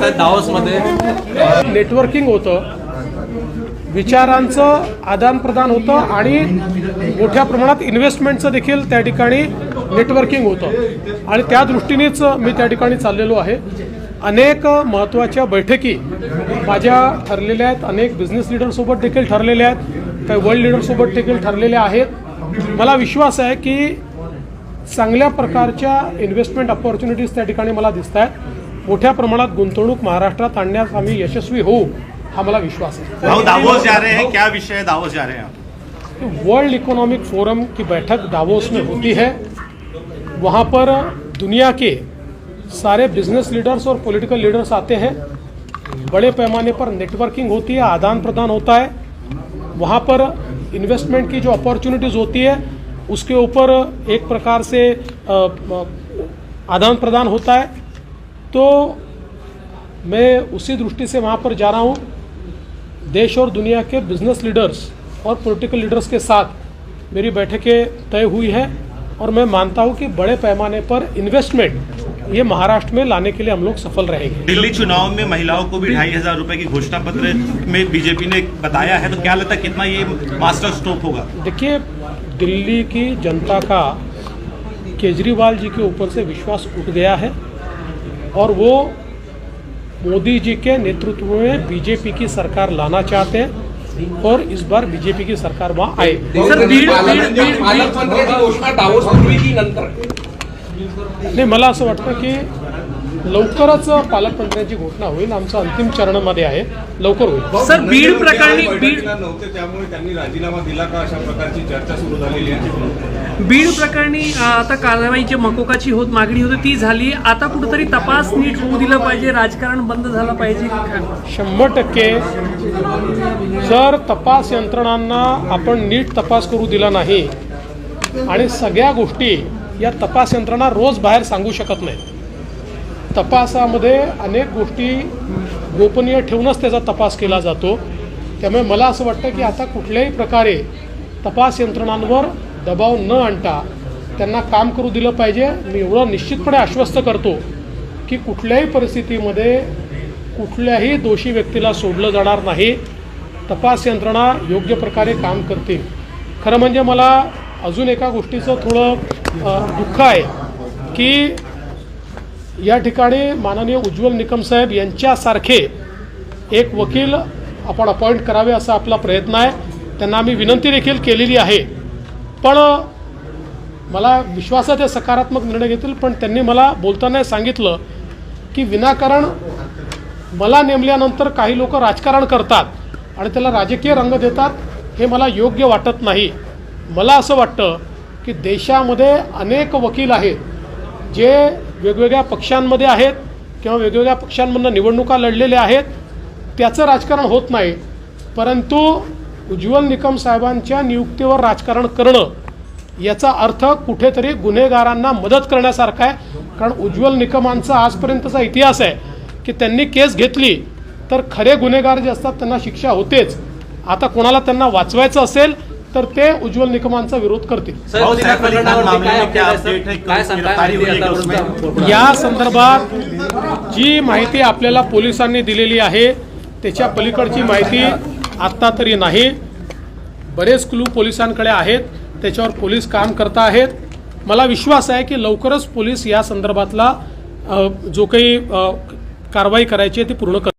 तर नेटवर्किंग होतं. विचारांचं आदानप्रदान होतं आणि मोठ्या प्रमाणात इन्व्हेस्टमेंटचं देखील त्या ठिकाणी नेटवर्किंग होतं. आणि त्या दृष्टीनेच मी त्या ठिकाणी चाललेलो आहे. अनेक महत्त्वाच्या बैठकी माझ्या ठरलेल्या आहेत. अनेक बिझनेस लीडरसोबत देखील ठरलेल्या आहेत. काही वर्ल्ड लीडरसोबत देखील ठरलेल्या आहेत. मला विश्वास आहे की चांगल्या प्रकारच्या इन्व्हेस्टमेंट अपॉर्च्युनिटीज त्या ठिकाणी मला दिसत आहेत मोठ्या प्रमाणात गुंतवणूक महाराष्ट्रात आणण्यास आम्ही यशस्वी होऊ हा मला विश्वास आहे. दावोस जा रहे हैं. क्या विषय दावोस जा रहे हैं वर्ल्ड इकोनॉमिक फोरम की बैठक दावोस में होती है। वहाँ पर दुनिया के सारे बिज़नेस लीडर्स और पॉलिटिकल लीडर्स आते हैं। बड़े पैमाने पर नेटवर्किंग होती है आदान प्रदान होता है। वहाँ पर इन्वेस्टमेंट की जो अपॉर्चुनिटीज़ होती है उसके ऊपर एक प्रकार से आदान प्रदान होता है। तो मैं उसी दृष्टि से वहाँ पर जा रहा हूँ। देश और दुनिया के बिज़नेस लीडर्स और पॉलिटिकल लीडर्स के साथ मेरी बैठकें तय हुई है। और मैं मानता हूँ कि बड़े पैमाने पर इन्वेस्टमेंट ये महाराष्ट्र में लाने के लिए हम लोग सफल रहेंगे। दिल्ली चुनाव में महिलाओं को भी ढाई हज़ार रुपए की घोषणा पत्र में बीजेपी ने बताया है तो क्या लगता है कितना ये मास्टर स्ट्रोक होगा? देखिए दिल्ली की जनता का केजरीवाल जी के ऊपर से विश्वास उठ गया है और वो मोदी जी के नेतृत्व में बीजेपी की सरकार लाना चाहते हैं। और इस बार बीजेपी की सरकार वहाँ आए सर बीड बीड बीड पालकमंत्र्याची घोषणा डावोसपूर्वी की नंतर। नाही मला असं वाटतं की लवकरच पालकमंत्र्यांची घोषणा होईल. आमचं अंतिम चरणमध्ये आहे. लवकर होईल. सर बीड प्रकरणी बीड नव्हते त्यामुळे त्यांनी राजीनामा दिला का? अशा प्रकारची चर्चा सुरू झालेली आहे. बीड प्रकरणी आता कारवाईची मकोकाची होत मागणी होती ती झाली. आता कुठेतरी तपास नीट होऊ दिलं पाहिजे. राजकारण बंद झालं पाहिजे. शंभर टक्के जर तपास यंत्रणांना आपण नीट तपास करू दिला नाही आणि सगळ्या गोष्टी या तपास यंत्रणा रोज बाहेर सांगू शकत नाही तपासामध्ये अनेक गोष्टी गोपनीय ठेवूनच त्याचा तपास केला जातो. त्यामुळे मला असं वाटतं की आता कुठल्याही प्रकारे तपास यंत्रणांवर दबाव न आणता त्यांना काम करू दिलं पाहिजे. मी एवढं निश्चितपणे आश्वस्त करतो की कुठल्याही परिस्थितीमध्ये कुठल्याही दोषी व्यक्तीला सोडलं जाणार नाही. तपास यंत्रणा योग्य प्रकारे काम करतील. खरं म्हणजे मला अजून एका गोष्टीचं थोडं दुःख आहे की या ठिकाणी माननीय उज्ज्वल निकम साहेब यांच्यासारखे एक वकील आपण अपॉइंट करावे असा आपला प्रयत्न आहे. त्यांना आम्ही विनंती देखील केलेली आहे. पण मला विश्वासात हे सकारात्मक निर्णय घेतील पण त्यांनी मला बोलताना सांगितलं की विनाकारण मला नेमल्यानंतर काही लोक राजकारण करतात. आणि त्याला राजकीय रंग देतात हे मला योग्य वाटत नाही. मला असं वाटतं की देशामध्ये अनेक वकील आहेत जे वेगवेगळ्या पक्षांमध्ये आहेत किंवा वेगवेगळ्या पक्षांमधनं निवडणुका लढलेल्या आहेत. त्याचं राजकारण होत नाही परंतु उज्ज्वल निकम साहेबांच्या नियुक्तीवर राजकारण करणं याचा अर्थ कुठेतरी गुन्हेगारांना मदत करण्यासारखा आहे. कारण उज्ज्वल निकमांचा आजपर्यंतचा इतिहास आहे की त्यांनी केस घेतली तर खरे गुन्हेगार जे असतात त्यांना शिक्षा होतेच. आता कोणाला त्यांना वाचवायचं असेल तर ते उज्ज्वल निकमांचा विरोध करतील. या संदर्भात जी माहिती आपल्याला पोलिसांनी दिलेली आहे त्याच्या पलीकडची माहिती आत्ता तरी नाही. बरेच क्लू पोलिसांकडे आहेत त्याच्यावर पोलीस काम करता आहेत. मला विश्वास आहे की लवकरच पोलीस या संदर्भातला जो काही कारवाई करायची आहे ती पूर्ण कर